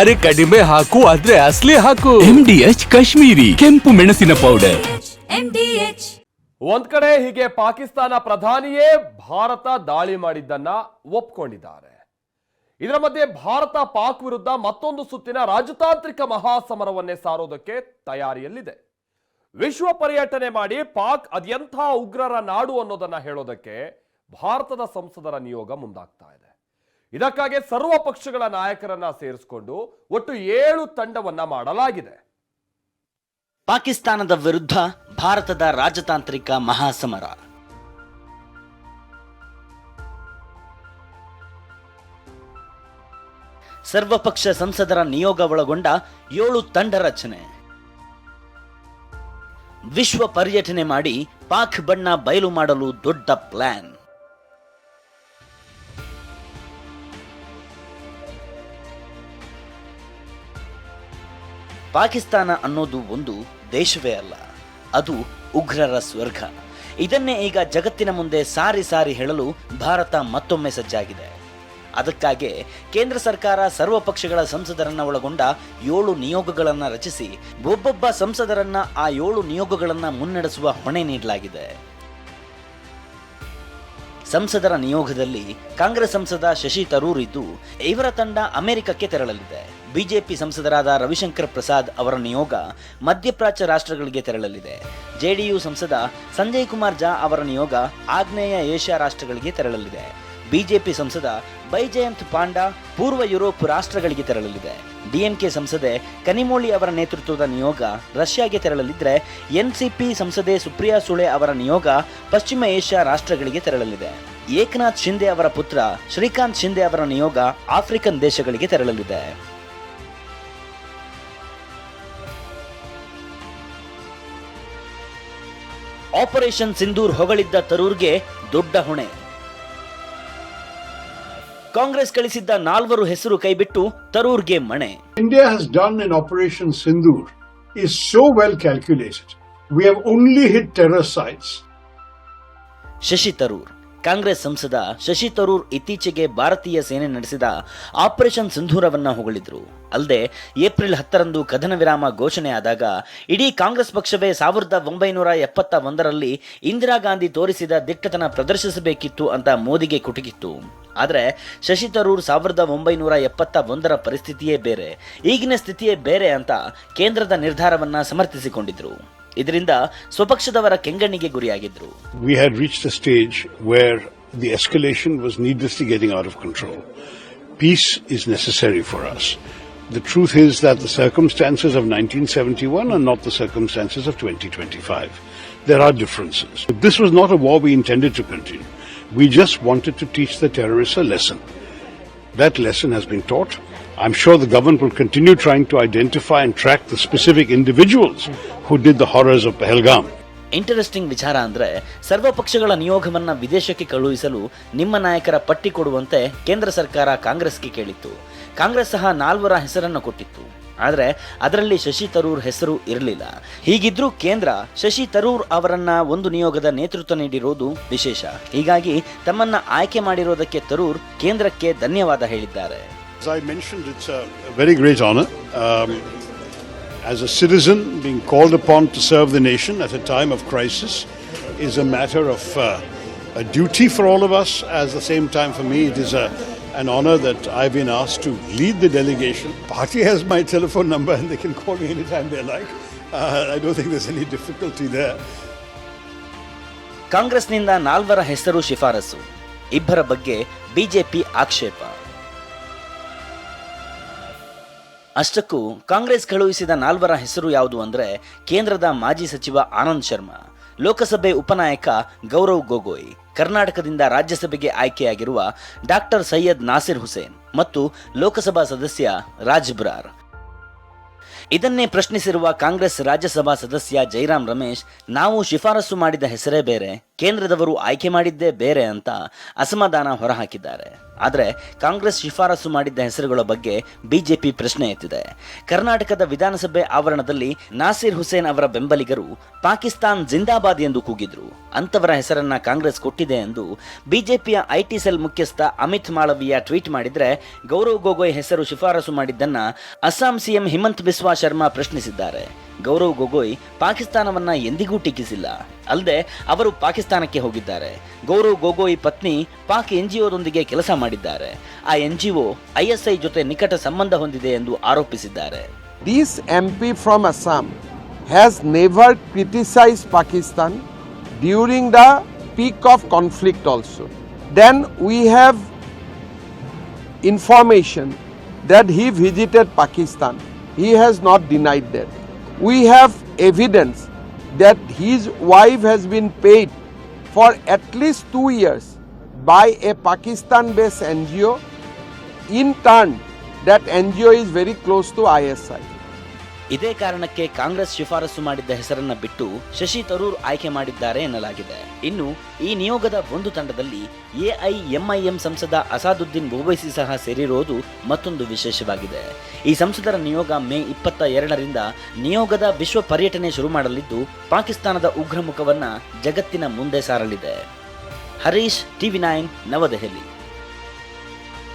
ಅರೆ ಕಡಿಮೆ ಹಾಕು ಆದ್ರೆ ಅಸ್ಲಿ ಹಾಕು. ಎಂ ಡಿ ಎಚ್ ಕಾಶ್ಮೀರಿ ಕೆಂಪು ಮೆಣಸಿನ ಪೌಡರ್ ಒಂದ್ ಕಡೆ ಹೀಗೆ ಪಾಕಿಸ್ತಾನ ಪ್ರಧಾನಿಯೇ ಭಾರತ ದಾಳಿ ಮಾಡಿದ್ದನ್ನ ಒಪ್ಕೊಂಡಿದ್ದಾರೆ. ಇದರ ಮಧ್ಯೆ ಭಾರತ ಪಾಕ್ ವಿರುದ್ಧ ಮತ್ತೊಂದು ಸುತ್ತಿನ ರಾಜತಾಂತ್ರಿಕ ಮಹಾಸಮರವನ್ನೇ ಸಾರೋದಕ್ಕೆ ತಯಾರಿಯಲ್ಲಿದೆ. ವಿಶ್ವ ಪರ್ಯಟನೆ ಮಾಡಿ ಪಾಕ್ ಅದೆಂಥ ಉಗ್ರರ ನಾಡು ಅನ್ನೋದನ್ನ ಹೇಳೋದಕ್ಕೆ ಭಾರತದ ಸಂಸದರ ನಿಯೋಗ ಮುಂದಾಗ್ತಾ ಇದೆ. ಇದಕ್ಕಾಗಿ ಸರ್ವ ಪಕ್ಷಗಳ ನಾಯಕರನ್ನ ಸೇರಿಸಿಕೊಂಡು ಒಟ್ಟು ಏಳು ತಂಡವನ್ನ ಮಾಡಲಾಗಿದೆ. ಪಾಕಿಸ್ತಾನದ ವಿರುದ್ಧ ಭಾರತದ ರಾಜತಾಂತ್ರಿಕ ಮಹಾಸಮರ. ಸರ್ವಪಕ್ಷ ಸಂಸದರ ನಿಯೋಗ ಒಳಗೊಂಡ ಏಳು ತಂಡ ರಚನೆ. ವಿಶ್ವ ಪರ್ಯಟನೆ ಮಾಡಿ ಪಾಕ್ ಬಣ್ಣ ಬಯಲು ಮಾಡಲು ದೊಡ್ಡ ಪ್ಲಾನ್. ಪಾಕಿಸ್ತಾನ ಅನ್ನೋದು ಒಂದು ದೇಶವೇ ಅಲ್ಲ, ಅದು ಉಗ್ರರ ಸ್ವರ್ಗ. ಇದನ್ನೇ ಈಗ ಜಗತ್ತಿನ ಮುಂದೆ ಸಾರಿ ಸಾರಿ ಹೇಳಲು ಭಾರತ ಮತ್ತೊಮ್ಮೆ ಸಜ್ಜಾಗಿದೆ. ಅದಕ್ಕಾಗಿ ಕೇಂದ್ರ ಸರ್ಕಾರ ಸರ್ವ ಪಕ್ಷಗಳ ಸಂಸದರನ್ನ ಒಳಗೊಂಡ ಏಳು ನಿಯೋಗಗಳನ್ನು ರಚಿಸಿ, ಒಬ್ಬೊಬ್ಬ ಸಂಸದರನ್ನ ಆ ಏಳು ನಿಯೋಗಗಳನ್ನು ಮುನ್ನಡೆಸುವ ಹೊಣೆ ನೀಡಲಾಗಿದೆ. ಸಂಸದರ ನಿಯೋಗದಲ್ಲಿ ಕಾಂಗ್ರೆಸ್ ಸಂಸದ ಶಶಿ ತರೂರ್ ಇದ್ದು, ಇವರ ತಂಡ ಅಮೆರಿಕಕ್ಕೆ ತೆರಳಲಿದೆ. ಬಿಜೆಪಿ ಸಂಸದರಾದ ರವಿಶಂಕರ್ ಪ್ರಸಾದ್ ಅವರ ನಿಯೋಗ ಮಧ್ಯಪ್ರಾಚ್ಯ ರಾಷ್ಟ್ರಗಳಿಗೆ ತೆರಳಲಿದೆ. ಜೆಡಿಯು ಸಂಸದ ಸಂಜಯ್ ಕುಮಾರ್ ಜಾ ಅವರ ನಿಯೋಗ ಆಗ್ನೇಯ ಏಷ್ಯಾ ರಾಷ್ಟ್ರಗಳಿಗೆ ತೆರಳಲಿದೆ. ಬಿಜೆಪಿ ಸಂಸದ ಬೈಜಯಂತ್ ಪಾಂಡಾ ಪೂರ್ವ ಯುರೋಪ್ ರಾಷ್ಟ್ರಗಳಿಗೆ ತೆರಳಲಿದೆ. ಡಿಎಂಕೆ ಸಂಸದೆ ಕನಿಮೋಳಿ ಅವರ ನೇತೃತ್ವದ ನಿಯೋಗ ರಷ್ಯಾಗೆ ತೆರಳಲಿದ್ರೆ, ಎನ್ಸಿಪಿ ಸಂಸದೆ ಸುಪ್ರಿಯಾ ಸುಳೆ ಅವರ ನಿಯೋಗ ಪಶ್ಚಿಮ ಏಷ್ಯಾ ರಾಷ್ಟ್ರಗಳಿಗೆ ತೆರಳಲಿದೆ. ಏಕನಾಥ್ ಶಿಂದೆ ಅವರ ಪುತ್ರ ಶ್ರೀಕಾಂತ್ ಶಿಂದೆ ಅವರ ನಿಯೋಗ ಆಫ್ರಿಕನ್ ದೇಶಗಳಿಗೆ ತೆರಳಲಿದೆ. ಆಪರೇಷನ್ ಸಿಂಧೂರ್ ಹೊಗಳಿದ್ದ ತರೂರ್ಗೆ ದೊಡ್ಡ ಹೊಣೆ. ಕಾಂಗ್ರೆಸ್ ಕಳಿಸಿದ್ದ ನಾಲ್ವರು ಹೆಸರು ಕೈಬಿಟ್ಟು ತರೂರ್ಗೆ ಮಣೆ. India has done in operation Sindoor is so well calculated we have only hit terror sites Shashi Tharoor. Congress ಸಂಸದ ಶಶಿ ತರೂರ್ ಇತ್ತೀಚೆಗೆ ಭಾರತೀಯ ಸೇನೆ ನಡೆಸಿದ ಆಪರೇಷನ್ ಸಿಂಧೂರವನ್ನ ಹೊಗಳಿದ್ರು. ಅಲ್ಲದೆ ಏಪ್ರಿಲ್ ಹತ್ತರಂದು ಕದನ ವಿರಾಮ ಘೋಷಣೆ ಆದಾಗ ಇಡೀ ಕಾಂಗ್ರೆಸ್ ಪಕ್ಷವೇ ಸಾವಿರದ ಒಂಬೈನೂರ ಎಪ್ಪತ್ತ ಒಂದರಲ್ಲಿ ಇಂದಿರಾ ಗಾಂಧಿ ತೋರಿಸಿದ ದಿಟ್ಟತನ ಪ್ರದರ್ಶಿಸಬೇಕಿತ್ತು ಅಂತ ಮೋದಿಗೆ ಕುಟುಕಿತ್ತು. ಆದರೆ ಶಶಿ ತರೂರ್ ಸಾವಿರದ ಒಂಬೈನೂರ ಎಪ್ಪತ್ತ ಒಂದರ ಪರಿಸ್ಥಿತಿಯೇ ಬೇರೆ, ಈಗಿನ ಸ್ಥಿತಿಯೇ ಬೇರೆ ಅಂತ ಕೇಂದ್ರದ ನಿರ್ಧಾರವನ್ನ ಸಮರ್ಥಿಸಿಕೊಂಡಿದ್ರು. ಇದರಿಂದ ಸ್ವಪಕ್ಷದವರ ಕೆಂಗಣ್ಣಿಗೆ ಗುರಿಯಾಗಿದ್ರು We had reached a stage where the escalation was needlessly getting out of control. Peace is necessary for us. The truth is that the circumstances of 1971 are not the circumstances of 2025. There are differences. This was not a war we intended to continue. We just wanted to teach the terrorists a lesson. That lesson has been taught. I'm sure the government will continue trying to identify and track the specific individuals who did the horrors of Pahalgam. Interesting ವಿಚಾರ ಅಂದ್ರೆ ಸರ್ವ ಪಕ್ಷಗಳ ನಿಯೋಗವನ್ನ ವಿದೇಶಕ್ಕೆ ಕಳುಹಿಸಲು ನಿಮ್ಮ ನಾಯಕರ ಪಟ್ಟಿ ಕೊಡುವಂತೆ ಕೇಂದ್ರ ಸರ್ಕಾರ ಕಾಂಗ್ರೆಸ್ಗೆ ಕೇಳಿತ್ತು. ಕಾಂಗ್ರೆಸ್ ಸಹ ನಾಲ್ವರ ಹೆಸರನ್ನು ಕೊಟ್ಟಿತ್ತು. ಆದರೆ ಅದರಲ್ಲಿ ಶಶಿ ತರೂರ್ ಹೆಸರು ಇರಲಿಲ್ಲ. ಹೀಗಿದ್ರೂ ಕೇಂದ್ರ ಶಶಿ ತರೂರ್ ಅವರನ್ನ ಒಂದು ನಿಯೋಗದ ನೇತೃತ್ವ ನೀಡಿರೋದು ವಿಶೇಷ. ಹೀಗಾಗಿ ತಮ್ಮನ್ನ ಆಯ್ಕೆ ಮಾಡಿರೋದಕ್ಕೆ ತರೂರ್ ಕೇಂದ್ರಕ್ಕೆ ಧನ್ಯವಾದ ಹೇಳಿದ್ದಾರೆ. As I mentioned, it's a, a very great honor. Um, as a citizen, being called upon to serve the nation at a time of crisis is a matter of uh, a duty for all of us. At the same time, for me, it is a, an honor that I've been asked to lead the delegation. Party has my telephone number and they can call me anytime they like. Uh, I don't think there's any difficulty there. ಕಾಂಗ್ರೆಸ್ನಿಂದ ನಾಲ್ವರ ಹೆಸರು ಶಿಫಾರಸು ಇಬ್ಬರ ಬಗ್ಗೆ BJP ಆಕ್ಷೇಪ ಅಷ್ಟಕ್ಕೂ ಕಾಂಗ್ರೆಸ್ ಕಳುಹಿಸಿದ ನಾಲ್ವರ ಹೆಸರು ಯಾವುದು ಅಂದರೆ ಕೇಂದ್ರದ ಮಾಜಿ ಸಚಿವ ಆನಂದ್ ಶರ್ಮಾ, ಲೋಕಸಭೆ ಉಪನಾಯಕ ಗೌರವ್ ಗೊಗೊಯ್, ಕರ್ನಾಟಕದಿಂದ ರಾಜ್ಯಸಭೆಗೆ ಆಯ್ಕೆಯಾಗಿರುವ ಡಾಕ್ಟರ್ ಸೈಯದ್ ನಾಸಿರ್ ಹುಸೇನ್ ಮತ್ತು ಲೋಕಸಭಾ ಸದಸ್ಯ ರಾಜ್ ಬ್ರಾರ್. ಇದನ್ನೇ ಪ್ರಶ್ನಿಸಿರುವ ಕಾಂಗ್ರೆಸ್ ರಾಜ್ಯಸಭಾ ಸದಸ್ಯ ಜೈರಾಮ್ ರಮೇಶ್, ನಾವು ಶಿಫಾರಸು ಮಾಡಿದ ಹೆಸರೇ ಬೇರೆ. ಕೇಂದ್ರದವರು ಆಯ್ಕೆ ಮಾಡಿದ್ದೇ ಬೇರೆ ಅಂತ ಅಸಮಾಧಾನ ಹೊರಹಾಕಿದ್ದಾರೆ. ಆದರೆ ಕಾಂಗ್ರೆಸ್ ಶಿಫಾರಸು ಮಾಡಿದ್ದ ಹೆಸರುಗಳ ಬಗ್ಗೆ ಬಿಜೆಪಿ ಪ್ರಶ್ನೆ ಎತ್ತಿದೆ. ಕರ್ನಾಟಕದ ವಿಧಾನಸಭೆ ಆವರಣದಲ್ಲಿ ನಾಸಿರ್ ಹುಸೇನ್ ಅವರ ಬೆಂಬಲಿಗರು ಪಾಕಿಸ್ತಾನ್ ಜಿಂದಾಬಾದ್ ಎಂದು ಕೂಗಿದ್ರು. ಅಂತವರ ಹೆಸರನ್ನ ಕಾಂಗ್ರೆಸ್ ಕೊಟ್ಟಿದೆ ಎಂದು ಬಿಜೆಪಿಯ ಐಟಿ ಸೆಲ್ ಮುಖ್ಯಸ್ಥ ಅಮಿತ್ ಮಾಳವಿಯ ಟ್ವೀಟ್ ಮಾಡಿದ್ರೆ ಗೌರವ್ ಗೊಗೊಯ್ ಹೆಸರು ಶಿಫಾರಸು ಮಾಡಿದ್ದನ್ನ ಅಸ್ಸಾಂ ಸಿಎಂ ಹಿಮಂತ್ ಬಿಸ್ವಾ ಶರ್ಮಾ ಪ್ರಶ್ನಿಸಿದ್ದಾರೆ. ಗೌರವ್ ಗೊಗೊಯ್ ಪಾಕಿಸ್ತಾನವನ್ನ ಎಂದಿಗೂ ಟೀಕಿಸಿಲ್ಲ. ಅಲ್ಲದೆ ಅವರು ಪಾಕಿಸ್ತಾನಕ್ಕೆ ಹೋಗಿದ್ದಾರೆ ಗೌರವ್ ಗೊಗೋಯಿ ಪತ್ನಿ ಪಾಕ್ ಎನ್ ಜಿ ಒದೊಂದಿಗೆ ಕೆಲಸ ಮಾಡಿದ್ದಾರೆ ಆ ಎನ್ಜಿಒ ಐಎಸ್ಐ ಜೊತೆ ನಿಕಟ ಸಂಬಂಧ ಹೊಂದಿದೆ ಎಂದು ಆರೋಪಿಸಿದ್ದಾರೆ this M P from Assam has never criticise Pakistan during the peak of conflict also then we have information that he visited Pakistan. He has not denied that. We have evidence that his wife has been paid for at least two years by a Pakistan based NGO. In turn, that NGO is very close to ISI. ಇದೇ ಕಾರಣಕ್ಕೆ ಕಾಂಗ್ರೆಸ್ ಶಿಫಾರಸು ಮಾಡಿದ್ದ ಹೆಸರನ್ನ ಬಿಟ್ಟು ಶಶಿ ತರೂರ್ ಆಯ್ಕೆ ಮಾಡಿದ್ದಾರೆ ಎನ್ನಲಾಗಿದೆ. ಇನ್ನು ಈ ನಿಯೋಗದ ಒಂದು ತಂಡದಲ್ಲಿ ಎಐಎಂಐಎಂ ಸಂಸದ ಅಸಾದುದ್ದೀನ್ ಓವೈಸಿ ಸಹ ಸೇರಿರುವುದು ಮತ್ತೊಂದು ವಿಶೇಷವಾಗಿದೆ. ಈ ಸಂಸದರ ನಿಯೋಗ ಮೇ ಇಪ್ಪತ್ತ ಎರಡರಿಂದ ನಿಯೋಗದ ವಿಶ್ವ ಪರ್ಯಟನೆ ಶುರು ಮಾಡಲಿದ್ದು, ಪಾಕಿಸ್ತಾನದ ಉಗ್ರಮುಖವನ್ನ ಜಗತ್ತಿನ ಮುಂದೆ ಸಾರಲಿದೆ. Harish, TV nine, Navadehali.